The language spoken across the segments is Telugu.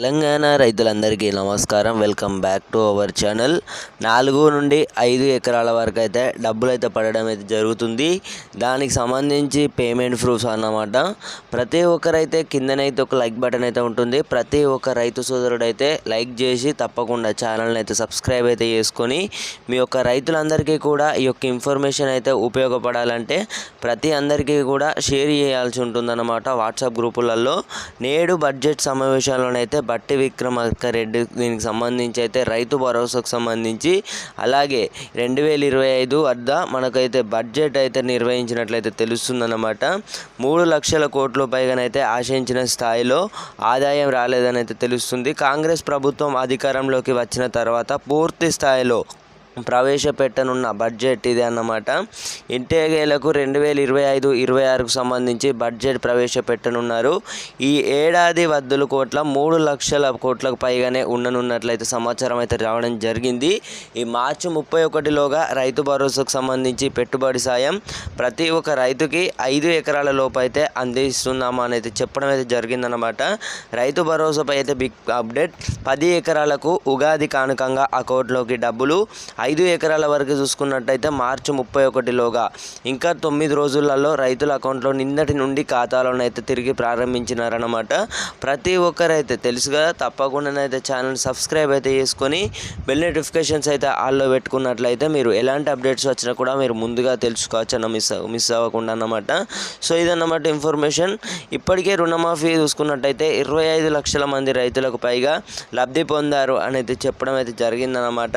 తెలంగాణ రైతులందరికీ నమస్కారం. Welcome back to our channel. నాలుగు నుండి ఐదు ఎకరాల వరకు అయితే డబ్బులు అయితే పడడం అయితే జరుగుతుంది. దానికి సంబంధించి పేమెంట్ ప్రూఫ్స్ అన్నమాట. ప్రతి ఒక్కరైతే కిందనైతే ఒక లైక్ బటన్ అయితే ఉంటుంది. ప్రతి ఒక్క రైతు సోదరుడు అయితే లైక్ చేసి తప్పకుండా ఛానల్ని అయితే సబ్స్క్రైబ్ అయితే చేసుకొని మీ యొక్క రైతులందరికీ కూడా ఈ యొక్క ఇన్ఫర్మేషన్ అయితే ఉపయోగపడాలంటే ప్రతి అందరికీ కూడా షేర్ చేయాల్సి ఉంటుందన్నమాట. వాట్సాప్ గ్రూపులలో నేడు బడ్జెట్ సమావేశాల్లోనైతే బట్టి విక్రమార్క రెడ్డి దీనికి సంబంధించి అయితే రైతు భరోసాకు సంబంధించి అలాగే రెండు వేల ఇరవై ఐదు వద్ద మనకైతే బడ్జెట్ అయితే నిర్వహించినట్లయితే తెలుస్తుందన్నమాట. మూడు లక్షల కోట్ల పైగానైతే ఆశించిన స్థాయిలో ఆదాయం రాలేదని అయితే తెలుస్తుంది. కాంగ్రెస్ ప్రభుత్వం అధికారంలోకి వచ్చిన తర్వాత పూర్తి స్థాయిలో ప్రవేశపెట్టనున్న బడ్జెట్ ఇది అన్నమాట. ఇంటేగేలకు రెండు వేల ఇరవై ఐదు ఇరవై ఆరుకు సంబంధించి బడ్జెట్ ప్రవేశపెట్టనున్నారు. ఈ ఏడాది వద్దుల కోట్ల మూడు లక్షల కోట్లకు పైగానే ఉండనున్నట్లయితే సమాచారం అయితే రావడం జరిగింది. ఈ మార్చి ముప్పై ఒకటిలోగా రైతు భరోసాకు సంబంధించి పెట్టుబడి సాయం ప్రతి ఒక్క రైతుకి ఐదు ఎకరాల లోపు అయితే అందిస్తున్నామని అయితే చెప్పడం అయితే జరిగిందనమాట రైతు భరోసాపై అయితే బిగ్ అప్డేట్. పది ఎకరాలకు ఉగాది కానుకంగా అకౌంట్లోకి డబ్బులు ఐదు ఎకరాల వరకు చూసుకున్నట్టయితే మార్చి ముప్పై ఒకటిలోగా ఇంకా తొమ్మిది రోజులలో రైతుల అకౌంట్లో నిన్నటి నుండి ఖాతాలోనైతే తిరిగి ప్రారంభించినారనమాట ప్రతి ఒక్కరైతే తెలుసు కదా తప్పకుండానైతే ఛానల్ సబ్స్క్రైబ్ అయితే చేసుకొని బెల్ నోటిఫికేషన్స్ అయితే ఆల్లో పెట్టుకున్నట్లయితే మీరు ఎలాంటి అప్డేట్స్ వచ్చినా కూడా మీరు ముందుగా తెలుసుకోవచ్చు అన్న మిస్ మిస్ అవ్వకుండా అన్నమాట. సో ఇదన్నమాట ఇన్ఫర్మేషన్. ఇప్పటికే రుణమాఫీ చూసుకున్నట్టయితే ఇరవై ఐదు లక్షల మంది రైతులకు పైగా లబ్ధి పొందారు అనేది చెప్పడం అయితే జరిగిందన్నమాట.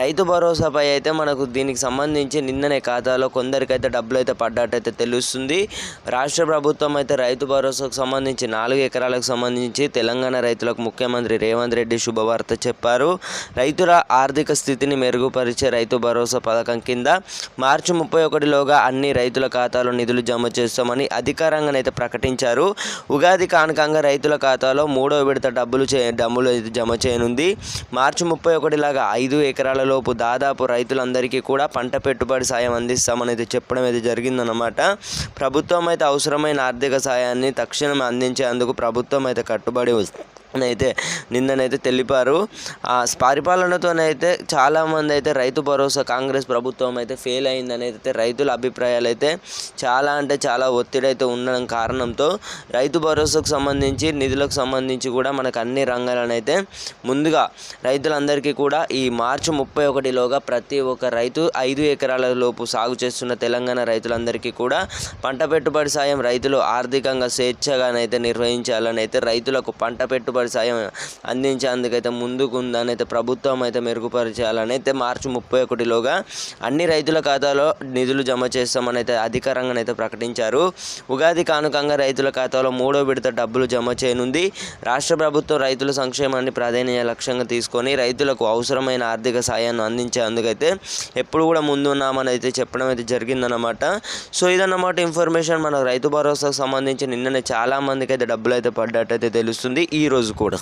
రైతు భరోసాపై అయితే మనకు దీనికి సంబంధించి నిన్ననే ఖాతాలో కొందరికైతే డబ్బులు అయితే పడ్డట్టయితే తెలుస్తుంది. రాష్ట్ర ప్రభుత్వం అయితే రైతు భరోసాకు సంబంధించి నాలుగు ఎకరాలకు సంబంధించి తెలంగాణ రైతులకు ముఖ్యమంత్రి రేవంత్ రెడ్డి శుభవార్త చెప్పారు. రైతుల ఆర్థిక స్థితిని మెరుగుపరిచే రైతు భరోసా పథకం కింద మార్చి ముప్పై ఒకటిలోగా అన్ని రైతుల ఖాతాలో నిధులు జమ చేస్తామని అధికారంగానైతే ప్రకటించారు. ఉగాది కానుకంగా రైతుల ఖాతాలో మూడో విడత డబ్బులు చే డబ్బులు అయితే జమ చేయనుంది. మార్చి ముప్పై ఒకటిలాగా ఐదు ఎకరాల లోపు దాదాపు రైతులందరికీ కూడా పంట పెట్టుబడి సాయం అందిస్తామని అయితే చెప్పడం అయితే జరిగిందనమాట ప్రభుత్వం అయితే అవసరమైన ఆర్థిక సాయాన్ని తక్షణం అందించేందుకు ప్రభుత్వం అయితే కట్టుబడి అయితే నిన్ననైతే తెలిపారు. ఆ పరిపాలనతోనైతే చాలామంది అయితే రైతు భరోసా కాంగ్రెస్ ప్రభుత్వం అయితే ఫెయిల్ అయిందని అయితే రైతుల అభిప్రాయాలు అయితే చాలా అంటే చాలా ఒత్తిడి అయితే ఉండడం కారణంతో రైతు భరోసాకు సంబంధించి నిధులకు సంబంధించి కూడా మనకు అన్ని రంగాలనైతే ముందుగా రైతులందరికీ కూడా ఈ మార్చి ముప్పై ఒకటిలోగా ప్రతి ఒక్క రైతు ఐదు ఎకరాల లోపు సాగు చేస్తున్న తెలంగాణ రైతులందరికీ కూడా పంట పెట్టుబడి సాయం రైతులు ఆర్థికంగా స్వేచ్ఛగానైతే నిర్వహించాలని అయితే రైతులకు పంట పెట్టుబడి సాయం అందించేందుకైతే ముందుకు ఉందని అయితే ప్రభుత్వం అయితే మెరుగుపరచాలని అయితే మార్చి ముప్పై ఒకటిలోగా అన్ని రైతుల ఖాతాలో నిధులు జమ చేస్తామని అయితే అధికారంగా అయితే ప్రకటించారు. ఉగాది కానుకంగా రైతుల ఖాతాలో మూడో విడత డబ్బులు జమ చేయనుంది. రాష్ట్ర ప్రభుత్వం రైతుల సంక్షేమాన్ని ప్రాధాన్య లక్ష్యంగా తీసుకొని రైతులకు అవసరమైన ఆర్థిక సాయాన్ని అందించేందుకైతే ఎప్పుడు కూడా ముందున్నామని అయితే చెప్పడం అయితే జరిగిందన్నమాట. సో ఇదన్నమాట ఇన్ఫర్మేషన్. మన రైతు భరోసాకు సంబంధించి నిన్ననే చాలా మందికి అయితే డబ్బులు అయితే పడ్డట్టయితే తెలుస్తుంది. ఈ రోజు కూడా